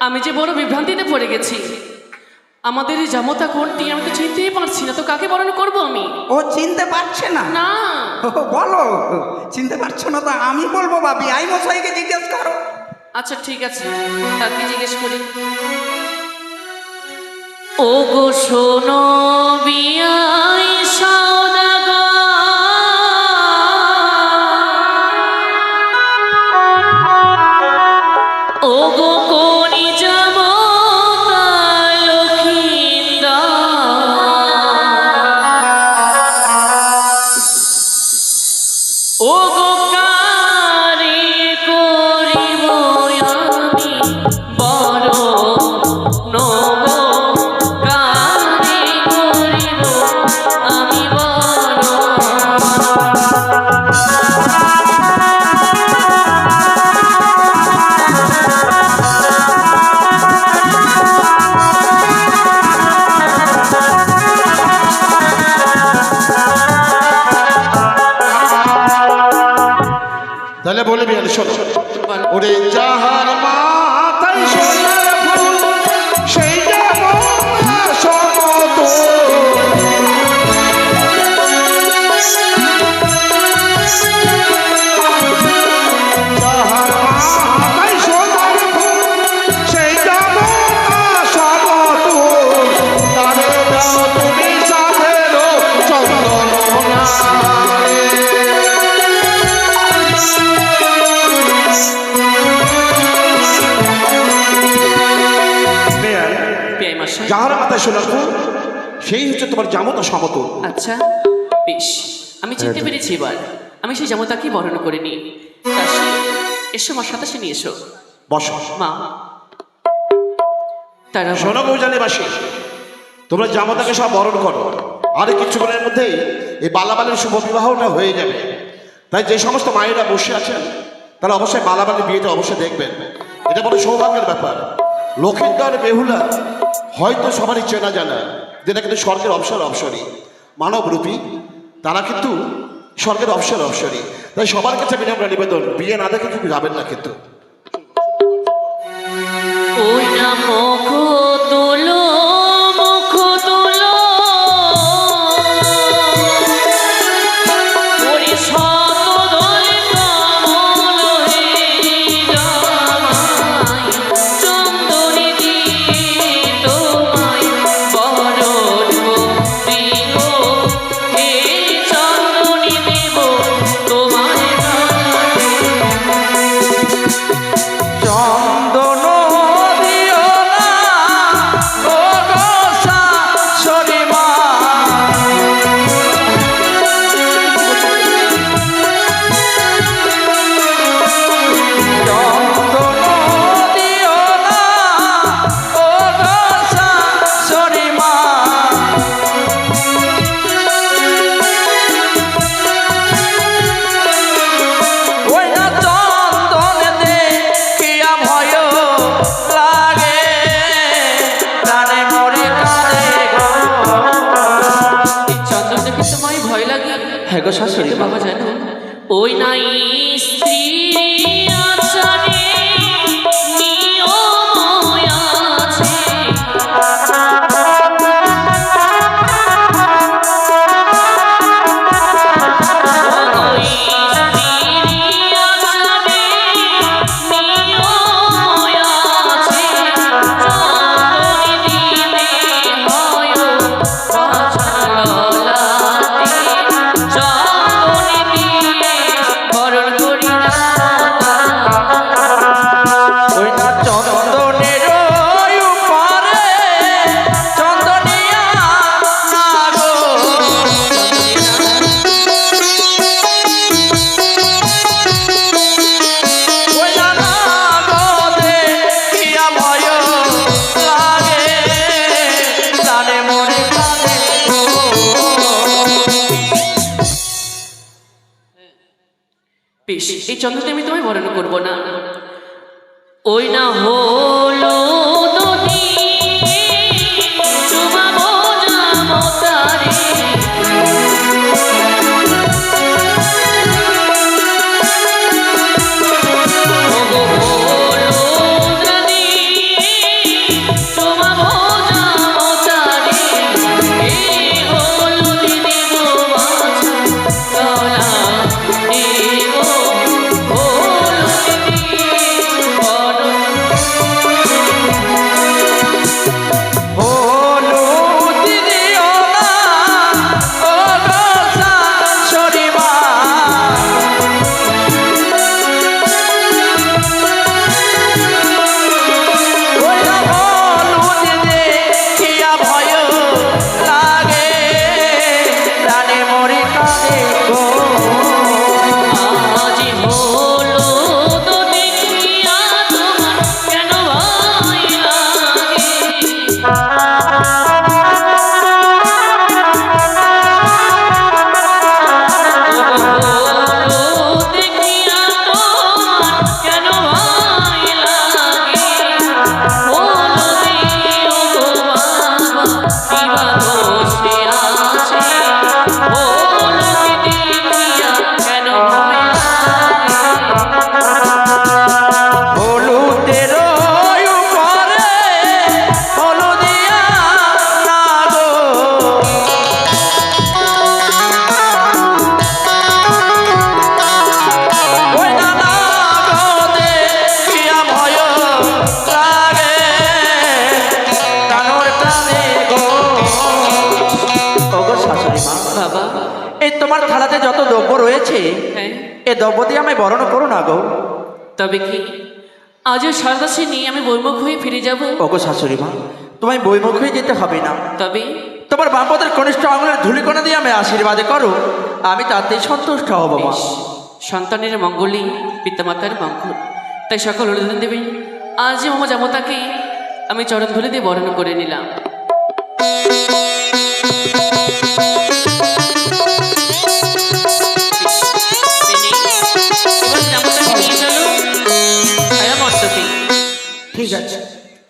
আমি যে বড় বিভ্রান্তিতে পড়ে গেছি। আমাদের এই জামতা কোনটি আমি তো চিনতেই পারছি না তো কাকে বরণ করব আমি? ও চিনতে পারছে না। না। ও, বলো চিনতে পারছ না তো আমি বলব বাবি আই মশাইকে জিজ্ঞেস করো। আচ্ছা ঠিক আছে তাকে জিজ্ঞেস করি। ও গো শোনো বিয়াই তাহলে বলবি আর শোনো। ওরে যাহার মাথায় মাথায় সেই হচ্ছে তোমার জামতা সমতুল আচ্ছা বেশ। আমি চিনতে পেরেছি এবার। আমি সেই জামতাকে বরণ করে নিই। এসো আমার সাতাশে নিয়ে এসো। বসো। মা তারা শোনো গৌজানিবাসী তোমরা জামতাকে সব বরণ করো। আর কিছুক্ষণের মধ্যেই এই বালাবালের শুভ বিবাহটা হয়ে যাবে। তাই যে সমস্ত মায়েরা বসে আছেন তারা অবশ্যই বালাবালের বিয়েটা অবশ্যই দেখবেন। এটা বড় সৌভাগ্যের ব্যাপার। লক্ষিন্দর বেহুলা, হয়তো সবারই চেনা জানা। যেটা কিন্তু স্বর্গের অবসর অবসরী মানবরূপী তারা কিন্তু স্বর্গের অবসর, অবসরই। তাই সবার কাছে আমরা নিবেদন, বিয়ে না দেখে কিন্তু যাবেন না কিন্তু। শাশুড়ি বাবা জানো ওই নাই স্ত্রী। বেশ এই চন্দ্রটি আমি তোমায় বরণ করব না। ওই না হলো এই তোমার থালাতে যত দ্রব্য রয়েছে হ্যাঁ। এ দ্রব্য দিয়ে আমায় বরণ করো না গো। তবে কি? আজও সারদাসী নিয়ে আমি বৈমুখ হয়ে ফিরে যাব? ওগো শাশুড়ি মা তোমায় বইমুখ হয়ে যেতে হবে না। তবে? তোমার বামপদের কনিষ্ঠ আঙুলের ধুলিকোনা দিয়ে আমি আশীর্বাদ করো। আমি তাতেই সন্তুষ্ট হব মা। সন্তানের মঙ্গলই পিতামাতার মঙ্গল। তাই সকল অনুদান দেবেন। আজ মামা জামতাকে আমি চরণ ধুলে দিয়ে বরণ করে নিলাম।